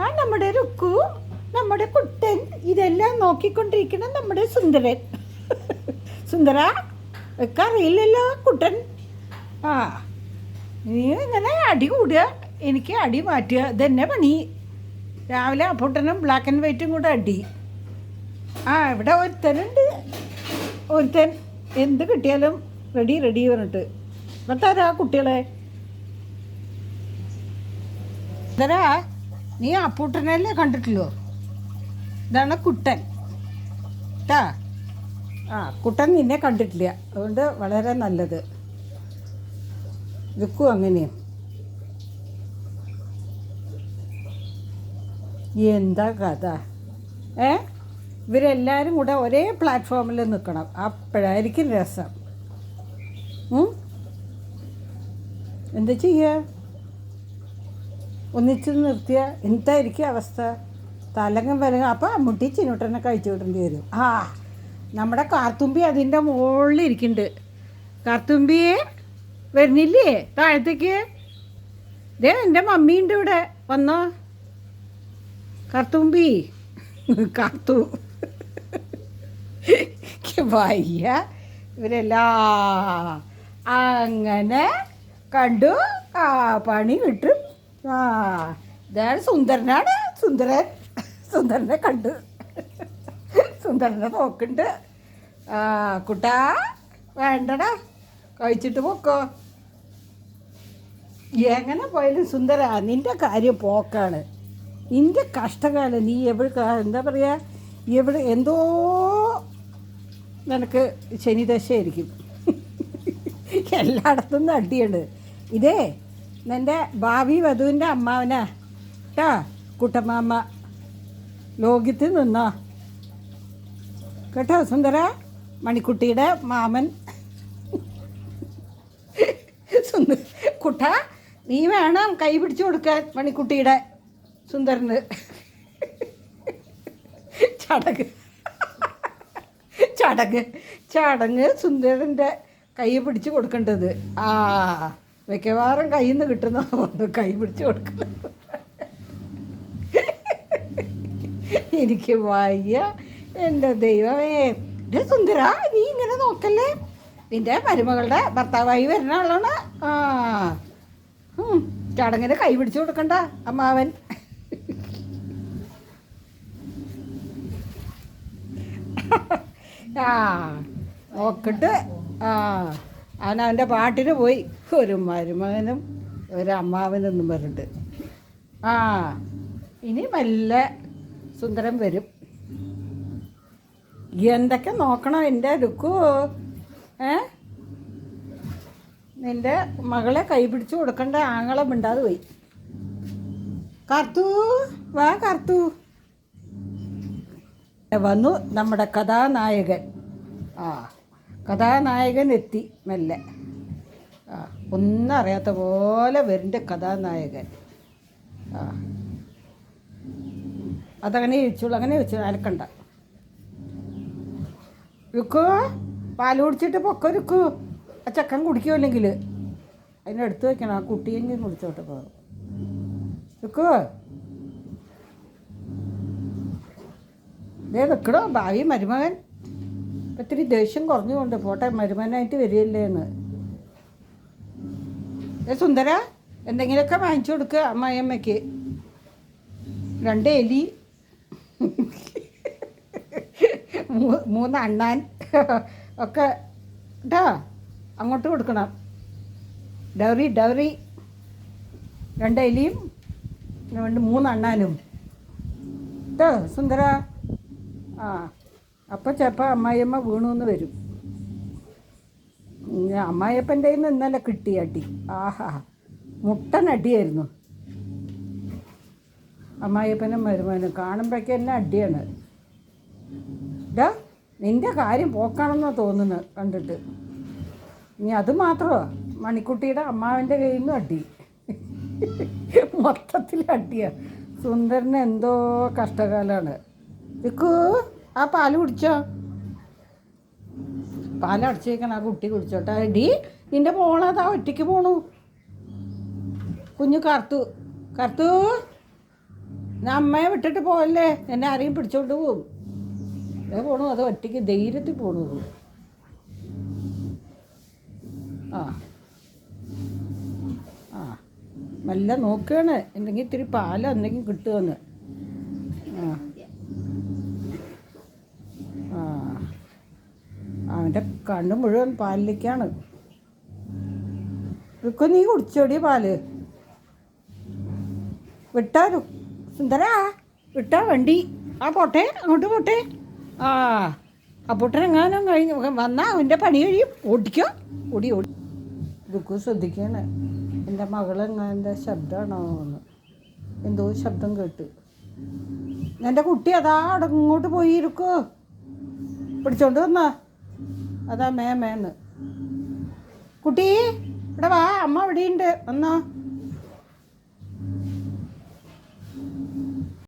ആ നമ്മുടെ രുക്കു നമ്മുടെ കുട്ടൻ ഇതെല്ലാം നോക്കിക്കൊണ്ടിരിക്കണം നമ്മുടെ സുന്ദരൻ. സുന്ദര ഒക്കെ അറിയില്ലല്ലോ കുട്ടൻ. ആ നീ ഇങ്ങനെ അടി കൂടുക എനിക്ക് അടി മാറ്റുക ഇതന്നെ പണി. രാവിലെ അപ്പൂട്ടനും ബ്ലാക്ക് ആൻഡ് വൈറ്റും കൂടെ അടി. ആ ഇവിടെ ഒരുത്തനുണ്ട്. ഒരുത്തൻ എന്ത് കിട്ടിയാലും റെഡി റെഡി പറഞ്ഞിട്ട്. ഇപ്പം തരാ കുട്ടികളെ? ഇതരാ നീ അപ്പൂട്ടനല്ലേ കണ്ടിട്ടുള്ളൂ ഇതാണ് കുട്ടൻ. കേട്ടാ ആ കുട്ടൻ നിന്നെ കണ്ടിട്ടില്ല. അതുകൊണ്ട് വളരെ നല്ലത്. രുക്കും അങ്ങനെയും എന്താ കഥ? ഏ? ഇവരെല്ലാവരും കൂടെ ഒരേ പ്ലാറ്റ്ഫോമിൽ നിൽക്കണം. അപ്പോഴായിരിക്കും രസം? എന്താ ചെയ്യുക ഒന്നിച്ച് നിർത്തിയ എന്തായിരിക്കും അവസ്ഥ? തലങ്ങും വിലങ്ങും. അപ്പം അമ്മുട്ടി ചിന്നോട്ടനെ കഴിച്ചു വിടേണ്ടി വരും. ആ നമ്മുടെ കാർത്തുമ്പി അതിന്റെ മുകളിൽ ഇരിക്കുന്നുണ്ട്. കാർത്തുമ്പിയെ വരുന്നില്ലേ? താഴത്തേക്ക്. ദേ എന്റെ മമ്മിയുണ്ട് ഇവിടെ. വന്നോ. കാർത്തുമ്പി. കാർത്തു. വയ്യ. ഇവരെല്ലാ അങ്ങനെ കണ്ടു. ആ പണി കിട്ടും ഇതാണ് സുന്ദരനാണ്. സുന്ദരൻ സുന്ദരനെ കണ്ടു. സുന്ദരനെ നോക്കുന്നുണ്ട്. ആ കുട്ടാ വേണ്ടടാ. കഴിച്ചിട്ട് പോക്കോ. എങ്ങനെ പോയാലും സുന്ദര നിന്റെ കാര്യം പോക്കാണ്. നിന്റെ കഷ്ടകാലം നീ എവിടെ എന്താ പറയുക എവിടെ എന്തോ നിനക്ക് ശനിദശയായിരിക്കും. എല്ലായിടത്തും നിന്ന് അടിയുണ്ട് ഇതേ നിന്റെ ഭാവി വധുവിന്റെ അമ്മാവനാ. കേട്ടാ കുട്ടമാമ്മ ലോകത്ത് നിന്നോ. കേട്ടോ സുന്ദര? മണിക്കുട്ടിയുടെ മാമൻ. സുന്ദർ കുട്ട നീ വേണം കൈ പിടിച്ചു കൊടുക്കാൻ മണിക്കുട്ടിയുടെ സുന്ദരന്. ചടങ്ങ്. ചടങ്ങ്. ചടങ്ങ് സുന്ദരന്റെ കൈ പിടിച്ച് കൊടുക്കേണ്ടത്. ആ. മിക്കവാറും കയ്യിൽ നിന്ന് കിട്ടുന്ന കൈ പിടിച്ച് കൊടുക്കണം എനിക്ക് വയ്യ. എന്റെ ദൈവമേ. എന്റെ സുന്ദര നീ ഇങ്ങനെ നോക്കല്ലേ? നിന്റെ മരുമകളുടെ ഭർത്താവായി വരുന്ന ആളാണ്. ആ. ചടങ്ങിന് കൈ പിടിച്ചു കൊടുക്കണ്ട അമ്മാവൻ. ആ. നോക്കിട്ട്. ആ. അവൻ അവന്റെ പാട്ടിന് പോയി. ഒരു മരുമകനും ഒരു അമ്മാവനെന്നും പറഞ്ഞിട്ട്. ആ ഇനി നല്ല സുന്ദരം വരും. എന്തൊക്കെ നോക്കണം എന്റെ രുക്കു ഏ? നിന്റെ മകളെ കൈ പിടിച്ചു കൊടുക്കേണ്ട ആങ്ങളെ മിണ്ടാതെ പോയി. കർത്തു വാ കർത്തു. വന്നു നമ്മുടെ കഥാനായകൻ. ആ. കഥാനായകൻ എത്തി മെല്ലെ. ആ ഒന്നും അറിയാത്ത പോലെ വരുന്നുണ്ട് കഥാനായകൻ. ആ. അതങ്ങനെ ഇഴിച്ചോളൂ അങ്ങനെ ചോദിച്ചു അനക്കണ്ട. രുക്കു പാൽ കുടിച്ചിട്ട് പൊക്ക രുക്കു ആ ചക്കൻ കുടിക്കുമല്ലെങ്കിൽ അതിനെടുത്ത് വയ്ക്കണം ആ കുട്ടിയെങ്കിലും കുടിച്ചോട്ടെ പോകും രുക്കു ഇതേ നിൽക്കണോ ഭാവി മരുമകൻ. ഇത്തിരി ദേഷ്യം കുറഞ്ഞുകൊണ്ട് പോട്ടെ മരുമനായിട്ട് വരികയല്ലേ എന്ന്. ഏ സുന്ദര എന്തെങ്കിലുമൊക്കെ വാങ്ങിച്ചു കൊടുക്കുക അമ്മായിയമ്മയ്ക്ക്. രണ്ട് എലി. മൂന്ന് അണ്ണാൻ ഒക്കെ കേട്ടോ അങ്ങോട്ട് കൊടുക്കണം. Dowry dowry. രണ്ട് എലിയും രണ്ട് മൂന്ന് അണ്ണാനും കേട്ടോ സുന്ദര. ആ. അപ്പോൾ ചിലപ്പോൾ അമ്മായിയമ്മ വീണു എന്ന് വരും അമ്മായിയപ്പന്റെ നിന്ന് ഇന്നലെ കിട്ടി അടി. ആഹാ മുട്ടൻ അടിയായിരുന്നു. അമ്മായിയപ്പനും മരുമകനും കാണുമ്പോഴേക്ക് തന്നെ അടിയാണ്. ഡാ നിന്റെ കാര്യം പോക്കാണെന്നാണ് തോന്നുന്നു കണ്ടിട്ട്. ഇനി അത് മാത്രമോ മണിക്കുട്ടിയുടെ അമ്മാവിന്റെ കയ്യിൽ നിന്നും അടി. മൊത്തത്തിൽ അടിയാണ് സുന്ദരന് എന്തോ കഷ്ടകാലമാണ് ഇക്കു. ആ പാൽ കുടിച്ചോ? പാലടച്ചേക്കണം ആ കുട്ടി കുടിച്ചോട്ടെ. ഡി നിന്റെ മോളതാ ഒറ്റയ്ക്ക് പോണു. കുഞ്ഞു കറുത്തു. കറുത്തു. അമ്മയെ വിട്ടിട്ട് പോകല്ലേ എന്നെ ആരെയും പിടിച്ചോണ്ട് പോകും ഞാൻ പോണു അത് ഒറ്റയ്ക്ക് ധൈര്യത്തിൽ പോണു. ആ. ആ. നല്ല നോക്കുകയാണ് എന്തെങ്കിലും ഇത്തിരി പാലോ എന്തെങ്കിലും കിട്ടുമെന്ന് ആ. അവന്റെ കണ്ണ് മുഴുവൻ പാലിലേക്കാണ്. ഇപ്പം നീ കുടിച്ചോടി പാൽ. വിട്ടാരു സുന്ദരാ വിട്ടാ വണ്ടി. ആ പോട്ടെ അങ്ങോട്ട് പോട്ടെ. ആ അപ്പോട്ടൻ എങ്ങാനും കഴിഞ്ഞ് വന്നാ അവന്റെ പണി കഴിയും. ഓടിക്കോ. ഓടി ഓടി. ദുഃഖം ശ്രദ്ധിക്കണേ എന്റെ മകളെങ്ങാന്റെ ശബ്ദമാണോ എന്ന്. എന്തോ ശബ്ദം കേട്ട്. എന്റെ കുട്ടി അതാ അവിടെ ഇങ്ങോട്ട് പോയിരിക്കോ. പിടിച്ചോണ്ട് വന്നാ. അതാ മേ മേന്ന്. കുട്ടി ഇവിടെ വാ അമ്മ ഇവിടെയുണ്ട്. വന്നോ.